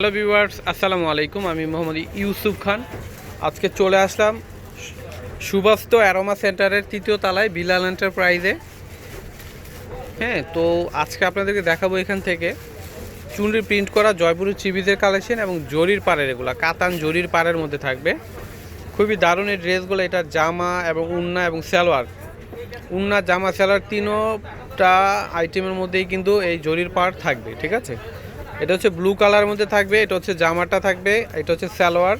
Hello viewers, আসসালামু আলাইকুম। আমি মোহাম্মদ ইউসুফ খান। আজকে চলে আসলাম সুবাস্ত অ্যারোমা সেন্টারের তৃতীয় তলায় বিলাল এন্টারপ্রাইজে। হ্যাঁ তো আজকে আপনাদেরকে দেখাবো এখান থেকে। চুনরি প্রিন্ট করা জয়পুরের চিবিজের কালেকশন এবং জরির পাড়ের এগুলো, কাতান জরির পাড়ের মধ্যে থাকবে। খুবই দারুণ এই ড্রেসগুলো, এটা জামা এবং উন্না এবং সালোয়ার। উন্না, জামা, সালোয়ার, তিনোটা আইটেমের মধ্যেই কিন্তু এই জরির পাড় থাকবে, ঠিক আছে? এটা হচ্ছে ব্লু কালারের মধ্যে থাকবে, এটা হচ্ছে জামাটা থাকবে, এটা হচ্ছে সালোয়ার।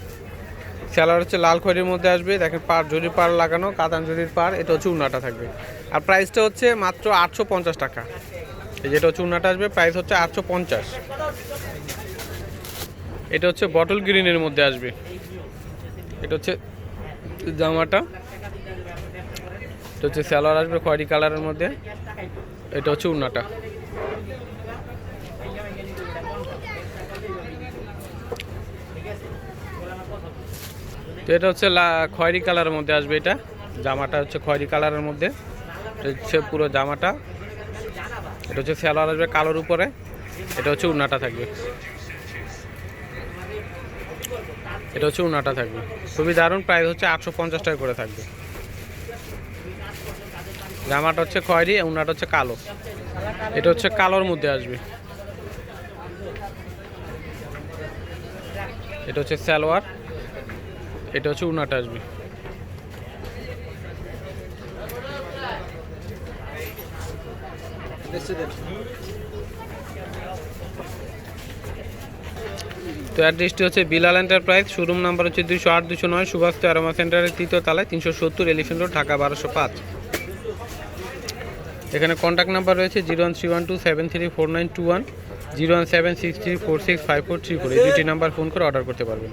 সালোয়ার হচ্ছে লাল খয়েরির মধ্যে আসবে, দেখেন পাড় জরির পাড় লাগানো কাতান জরির পাড়, এটা হচ্ছে উন্নাটা থাকবে। আর প্রাইসটা হচ্ছে মাত্র আটশো পঞ্চাশ টাকা। এই যেটা হচ্ছে উন্নাটা আসবে প্রাইস হচ্ছে আটশো পঞ্চাশ। এটা হচ্ছে বটল গ্রিনের মধ্যে আসবে। এটা হচ্ছে জামাটা। এটা হচ্ছে সালোয়ার আসবে খয়েরি কালারের মধ্যে। এটা হচ্ছে উন্নাটা। তো এটা হচ্ছে খয়েরি কালারের মধ্যে আসবে এটা। জামাটা হচ্ছে খয়েরি কালারের মধ্যে। হচ্ছে পুরো জামাটা। এটা হচ্ছে সালোয়ার আসবে কালোর উপরে। এটা হচ্ছে উন্নাটা থাকবে। এটা হচ্ছে উন্নাটা থাকবে। খুবই দারুণ প্রাইস হচ্ছে আটশো পঞ্চাশ টাকা করে থাকবে। জামাটা হচ্ছে খয়েরি, উন্নাটা হচ্ছে কালো। এটা হচ্ছে কালোর মধ্যে আসবে। এটা হচ্ছে সালোয়ার। এটা হচ্ছে উনাটা আসবে। তো অ্যাড্রেসটি হচ্ছে বিলাল এন্টারপ্রাইজ, শোরুম নাম্বার হচ্ছে দুশো আট দুশো নয়, সুভাষ অ্যারোমা সেন্টারের তৃতীয় তলায়, তিনশো সত্তর এলিফেন্ট রোড, ঢাকা বারোশো পাঁচ। এখানে কন্ট্যাক্ট নাম্বার রয়েছে zero one three one two seven three four nine two one, zero one seven six three four six five four three four. এই দুটি নাম্বার ফোন করে অর্ডার করতে পারবেন।